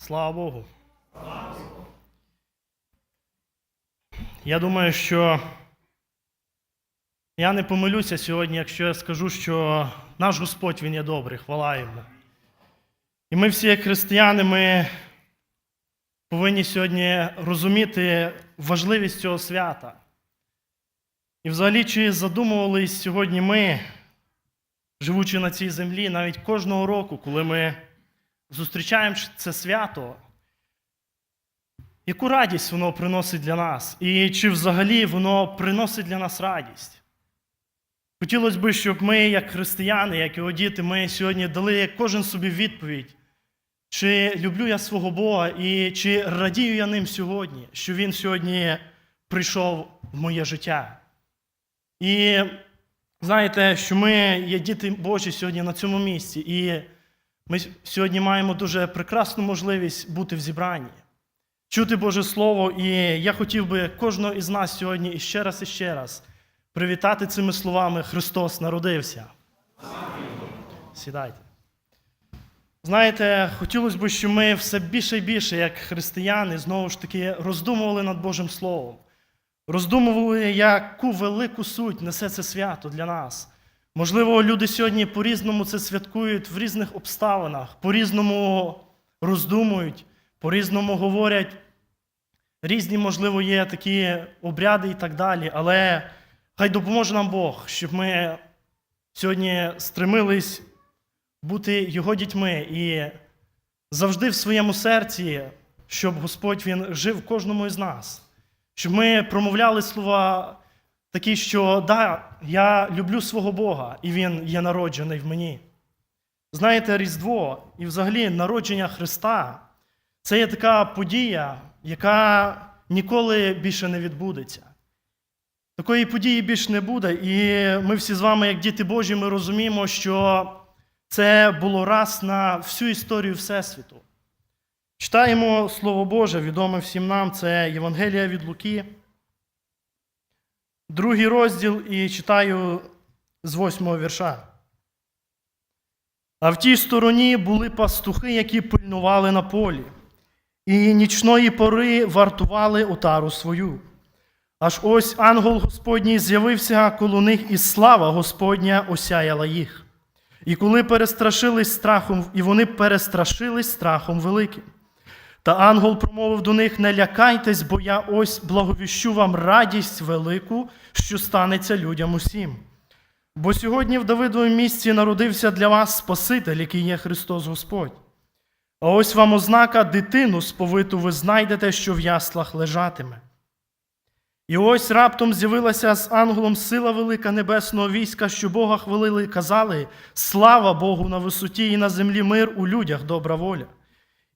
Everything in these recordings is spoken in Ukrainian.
Слава Богу. Я думаю, що я не помилюся сьогодні, якщо я скажу, що наш Господь Він є добрий, хвала йому. І ми всі, як християни, ми повинні сьогодні розуміти важливість цього свята. І взагалі, чи задумувались сьогодні ми, живучи на цій землі, навіть кожного року, коли ми зустрічаємо це свято, яку радість воно приносить для нас? І чи взагалі воно приносить для нас радість? Хотілося б, щоб ми, як християни, як його діти, ми сьогодні дали кожен собі відповідь, чи люблю я свого Бога, і чи радію я ним сьогодні, що Він сьогодні прийшов в моє життя. І знаєте, що ми є діти Божі сьогодні на цьому місці, і ми сьогодні маємо дуже прекрасну можливість бути в зібранні, чути Боже Слово. І я хотів би кожного із нас сьогодні іще раз і ще раз привітати цими словами Христос народився. Сідайте. Знаєте, хотілося б, щоб ми все більше і більше, як християни, знову ж таки, роздумували над Божим Словом. Роздумували, яку велику суть несе це свято для нас. Можливо, люди сьогодні по-різному це святкують в різних обставинах, по-різному роздумують, по-різному говорять. Різні, можливо, є такі обряди і так далі. Але хай допоможе нам Бог, щоб ми сьогодні стремились бути Його дітьми і завжди в своєму серці, щоб Господь Він жив в кожному із нас. Щоб ми промовляли слова такі, що да, я люблю свого Бога, і Він є народжений в мені. Знаєте, Різдво і взагалі народження Христа це є така подія, яка ніколи більше не відбудеться. Такої події більше не буде, і ми всі з вами, як діти Божі, ми розуміємо, що це було раз на всю історію Всесвіту. Читаємо Слово Боже, відоме всім нам, це Євангелія від Луки, другий розділ і читаю з восьмого вірша. А в тій стороні були пастухи, які пильнували на полі, і нічної пори вартували отару свою. Аж ось ангел Господній з'явився коло них, і слава Господня осяяла їх. І коли перестрашились страхом, і вони перестрашились страхом великим. Та ангел промовив до них: не лякайтесь, бо я ось благовіщу вам радість велику, що станеться людям усім. Бо сьогодні в Давидовому місці народився для вас Спаситель, який є Христос Господь. А ось вам ознака дитину сповиту ви знайдете, що в яслах лежатиме. І ось раптом з'явилася з ангелом сила велика небесного війська, що Бога хвалили і казали: Слава Богу на висоті і на землі мир у людях добра воля.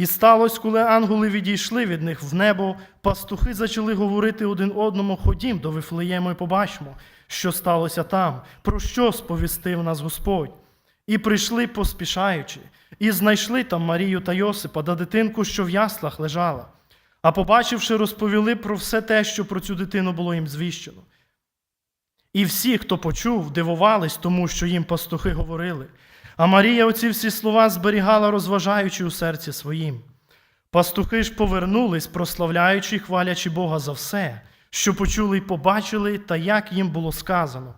І сталося, коли ангели відійшли від них в небо, пастухи почали говорити один одному: Ходім до Вифлеєму і побачимо, що сталося там, про що сповістив нас Господь. І прийшли, поспішаючи, і знайшли там Марію та Йосипа да дитинку, що в яслах лежала. А побачивши, розповіли про все те, що про цю дитину було їм звіщено. І всі, хто почув, дивувались тому, що їм пастухи говорили. А Марія оці всі слова зберігала, розважаючи у серці своїм. Пастухи ж повернулись, прославляючи і хвалячи Бога за все, що почули й побачили, та як їм було сказано.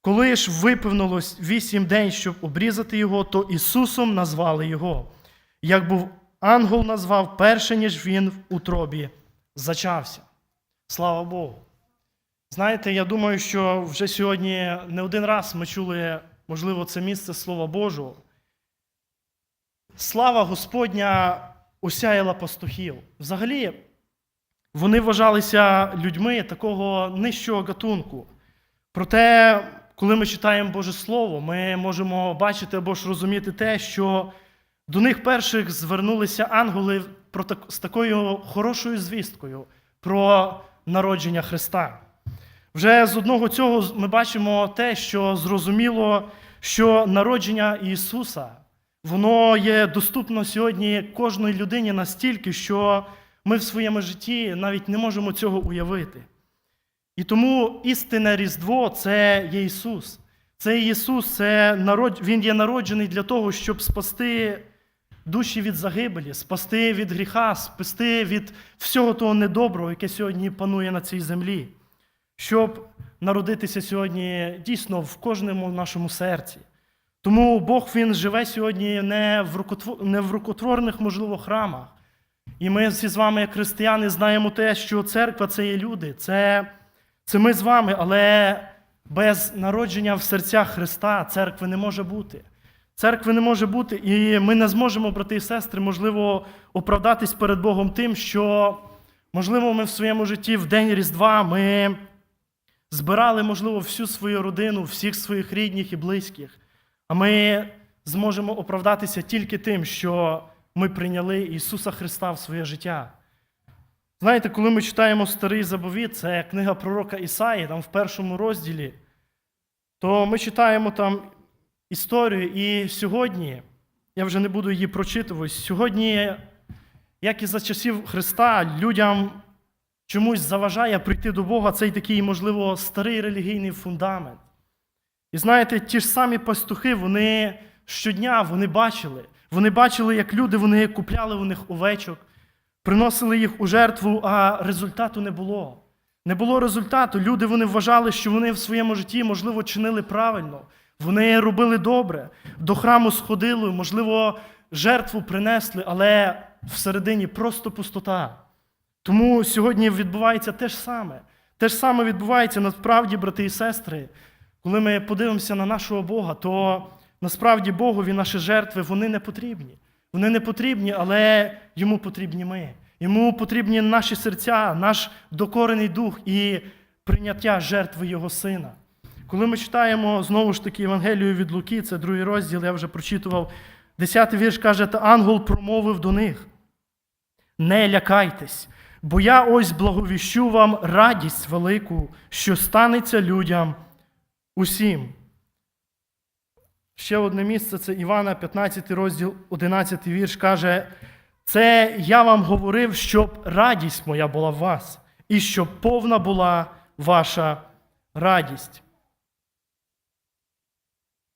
Коли ж виповнилось вісім день, щоб обрізати його, то Ісусом назвали його, як був ангел назвав перше, ніж він в утробі зачався. Слава Богу. Знаєте, я думаю, що вже сьогодні не один раз ми чули, можливо, це місце Слова Божого. Слава Господня осяяла пастухів. Взагалі, вони вважалися людьми такого нижчого гатунку. Проте, коли ми читаємо Боже Слово, ми можемо бачити або ж розуміти те, що до них перших звернулися ангели з такою хорошою звісткою про народження Христа. Вже з одного цього ми бачимо те, що зрозуміло, що народження Ісуса, воно є доступно сьогодні кожній людині настільки, що ми в своєму житті навіть не можемо цього уявити. І тому істинне Різдво це є Ісус. Це Ісус, це народ... Він є народжений для того, щоб спасти душі від загибелі, спасти від гріха, спасти від всього того недоброго, яке сьогодні панує на цій землі, щоб народитися сьогодні дійсно в кожному нашому серці. Тому Бог Він живе сьогодні не в, рукотворних, можливо, храмах. І ми всі з вами, як християни, знаємо те, що церква це є люди, це, це ми з вами, але без народження в серцях Христа церкви не може бути. Церкви не може бути, і ми не зможемо, брати і сестри, можливо, оправдатись перед Богом тим, що, можливо, ми в своєму житті в день Різдва ми збирали, можливо, всю свою родину, всіх своїх рідних і близьких. А ми зможемо оправдатися тільки тим, що ми прийняли Ісуса Христа в своє життя. Знаєте, коли ми читаємо старий заповіт, це книга пророка Ісаї, там в першому розділі, то ми читаємо там історію. І сьогодні, я вже не буду її прочитувати, сьогодні, як і за часів Христа, людям чомусь заважає прийти до Бога цей такий, можливо, старий релігійний фундамент. І знаєте, ті ж самі пастухи, вони щодня вони бачили. Вони бачили, як люди вони купляли у них овечок, приносили їх у жертву, а результату не було. Не було результату. Люди вони вважали, що вони в своєму житті, можливо, чинили правильно. Вони робили добре, до храму сходили, можливо, жертву принесли, але всередині просто пустота. Тому сьогодні відбувається те ж саме. Те ж саме відбувається насправді, брати і сестри. Коли ми подивимося на нашого Бога, то насправді Богові наші жертви вони не потрібні. Вони не потрібні, але йому потрібні ми. Йому потрібні наші серця, наш докорений дух і прийняття жертви Його Сина. Коли ми читаємо знову ж таки Євангелію від Луки, це другий розділ, я вже прочитував, 10 вірш каже, та ангел промовив до них: Не лякайтесь, бо я ось благовіщу вам радість велику, що станеться людям усім. Ще одне місце це Івана, 15 розділ, 11 вірш каже: Це я вам говорив, щоб радість моя була в вас, і щоб повна була ваша радість.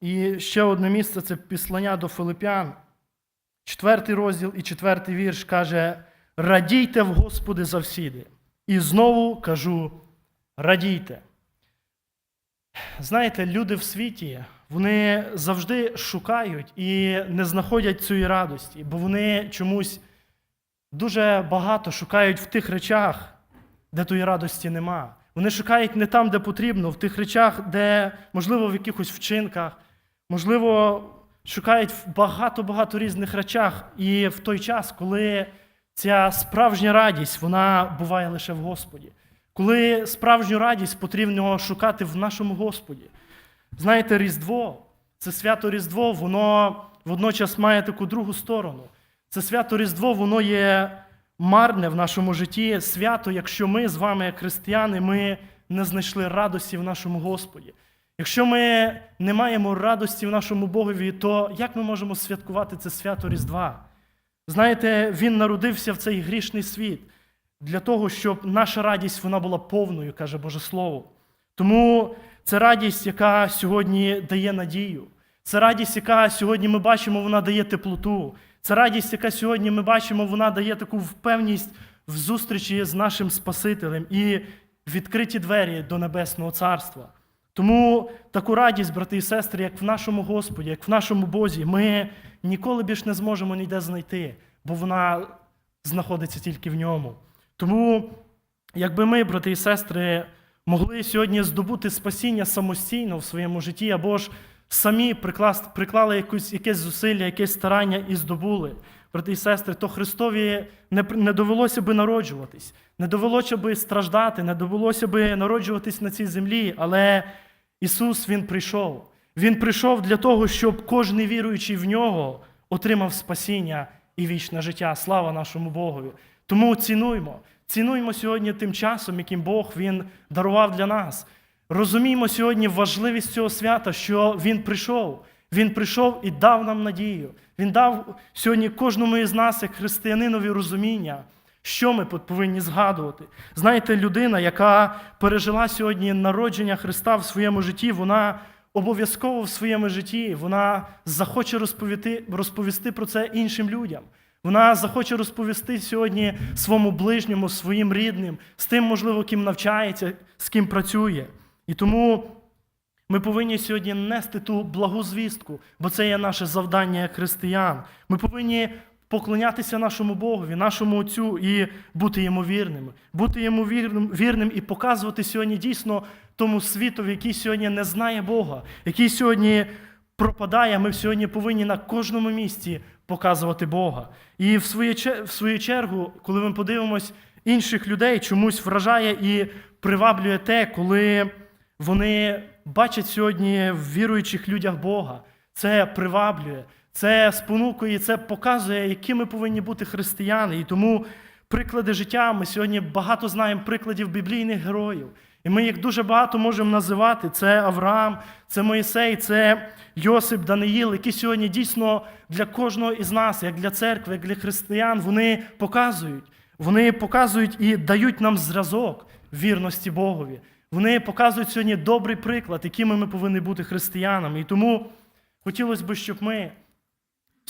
І ще одне місце це післання до Филип'ян, четвертий розділ і четвертий вірш каже: Радійте в Господи завсіди. І знову кажу: радійте. Знаєте, люди в світі, вони завжди шукають і не знаходять цієї радості, бо вони чомусь дуже багато шукають в тих речах, де тої радості нема. Вони шукають не там, де потрібно, в тих речах, де, можливо, в якихось вчинках, можливо, шукають в багато-багато різних речах. І в той час, коли ця справжня радість, вона буває лише в Господі. Коли справжню радість потрібно шукати в нашому Господі. Знаєте, Різдво, це свято Різдво, воно водночас має таку другу сторону. Це свято Різдво, воно є марне в нашому житті, свято, якщо ми з вами, християни, ми не знайшли радості в нашому Господі. Якщо ми не маємо радості в нашому Богові, то як ми можемо святкувати це свято Різдва? Знаєте, Він народився в цей грішний світ для того, щоб наша радість вона була повною, каже Боже Слово. Тому це радість, яка сьогодні дає надію. Це радість, яка сьогодні ми бачимо, вона дає теплоту. Це радість, яка сьогодні ми бачимо, вона дає таку впевність в зустрічі з нашим Спасителем і відкриті двері до Небесного Царства. Тому таку радість, брати і сестри, як в нашому Господі, як в нашому Бозі, ми ніколи більш не зможемо ніде знайти, бо вона знаходиться тільки в ньому. Тому, якби ми, брати і сестри, могли сьогодні здобути спасіння самостійно в своєму житті, або ж самі приклали якусь, якесь зусилля, якесь старання і здобули, брати і сестри, то Христові не, не довелося би народжуватись, не довелося би страждати, не довелося би народжуватись на цій землі, але Ісус Він прийшов. Він прийшов для того, щоб кожен віруючий в нього отримав спасіння і вічне життя. Слава нашому Богові. Тому цінуймо, цінуймо сьогодні тим часом, яким Бог Він дарував для нас. Розуміємо сьогодні важливість цього свята, що Він прийшов. Він прийшов і дав нам надію. Він дав сьогодні кожному із нас, як християнинові, розуміння, що ми повинні згадувати. Знаєте, людина, яка пережила сьогодні народження Христа в своєму житті, вона обов'язково в своєму житті вона захоче розповісти, розповісти про це іншим людям. Вона захоче розповісти сьогодні своєму ближньому, своїм рідним, з тим, можливо, ким навчається, з ким працює. І тому ми повинні сьогодні нести ту благу звістку, бо це є наше завдання як християн. Ми повинні поклонятися нашому Богові, нашому Отцю і бути йому вірними, бути йому вірним, вірним і показувати сьогодні дійсно тому світові, який сьогодні не знає Бога, який сьогодні пропадає. Ми сьогодні повинні на кожному місці показувати Бога. І в свою, в свою чергу, коли ми подивимось інших людей, чомусь вражає і приваблює те, коли вони бачать сьогодні в віруючих людях Бога. Це приваблює, це спонукує, це показує, які ми повинні бути християни. І тому приклади життя ми сьогодні багато знаємо прикладів біблійних героїв. І ми їх дуже багато можемо називати. Це Авраам, це Моїсей, це Йосип, Даниїл, які сьогодні дійсно для кожного із нас, як для церкви, як для християн, вони показують. Вони показують і дають нам зразок вірності Богові. Вони показують сьогодні добрий приклад, якими ми повинні бути християнами. І тому хотілося б, щоб ми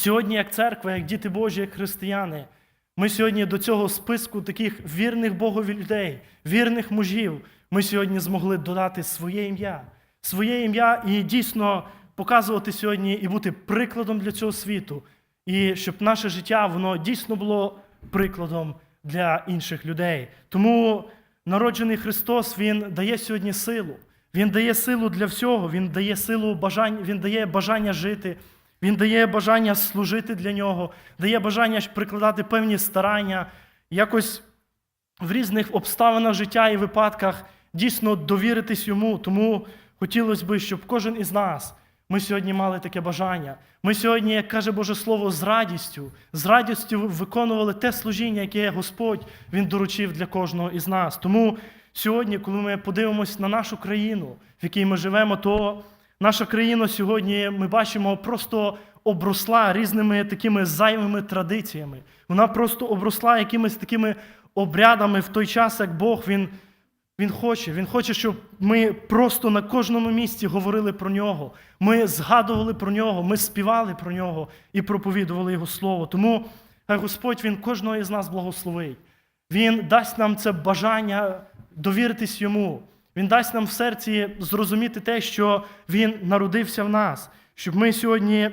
сьогодні, як церква, як діти Божі, як християни, ми сьогодні до цього списку таких вірних Богові людей, вірних мужів, ми сьогодні змогли додати своє ім'я, своє ім'я і дійсно показувати сьогодні і бути прикладом для цього світу, і щоб наше життя воно дійсно було прикладом для інших людей. Тому народжений Христос Він дає сьогодні силу. Він дає силу для всього, Він дає силу бажання, Він дає бажання жити, Він дає бажання служити для нього, дає бажання прикладати певні старання, якось в різних обставинах життя і випадках дійсно довіритись йому. Тому хотілося б, щоб кожен із нас ми сьогодні мали таке бажання. Ми сьогодні, як каже Боже Слово, з радістю, з радістю виконували те служіння, яке Господь Він доручив для кожного із нас. Тому сьогодні, коли ми подивимось на нашу країну, в якій ми живемо, то наша країна сьогодні ми бачимо просто обросла різними такими зайвими традиціями. Вона просто обросла якимись такими обрядами в той час, як Бог він, він хоче. Він хоче, щоб ми просто на кожному місці говорили про нього. Ми згадували про нього, ми співали про нього і проповідували Його Слово. Тому хай Господь Він кожного із нас благословить. Він дасть нам це бажання довіритись йому. Він дасть нам в серці зрозуміти те, що Він народився в нас, щоб ми сьогодні,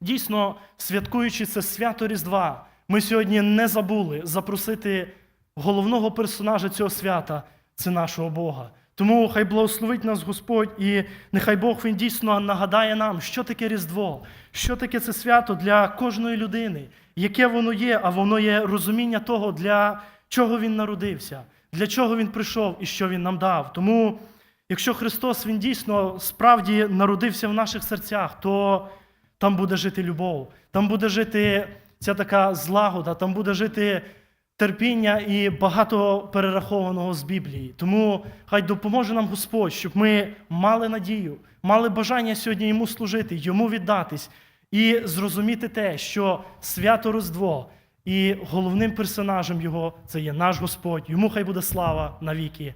дійсно святкуючи це свято Різдва, ми сьогодні не забули запросити головного персонажа цього свята це нашого Бога. Тому хай благословить нас Господь, і нехай Бог Він дійсно нагадає нам, що таке Різдво, що таке це свято для кожної людини, яке воно є, а воно є розуміння того, для чого Він народився, для чого Він прийшов і що Він нам дав. Тому, якщо Христос Він дійсно справді народився в наших серцях, то там буде жити любов, там буде жити ця така злагода, там буде жити терпіння і багато перерахованого з Біблії. Тому хай допоможе нам Господь, щоб ми мали надію, мали бажання сьогодні йому служити, йому віддатись і зрозуміти те, що свято Різдво і головним персонажем його це є наш Господь. Йому хай буде слава навіки.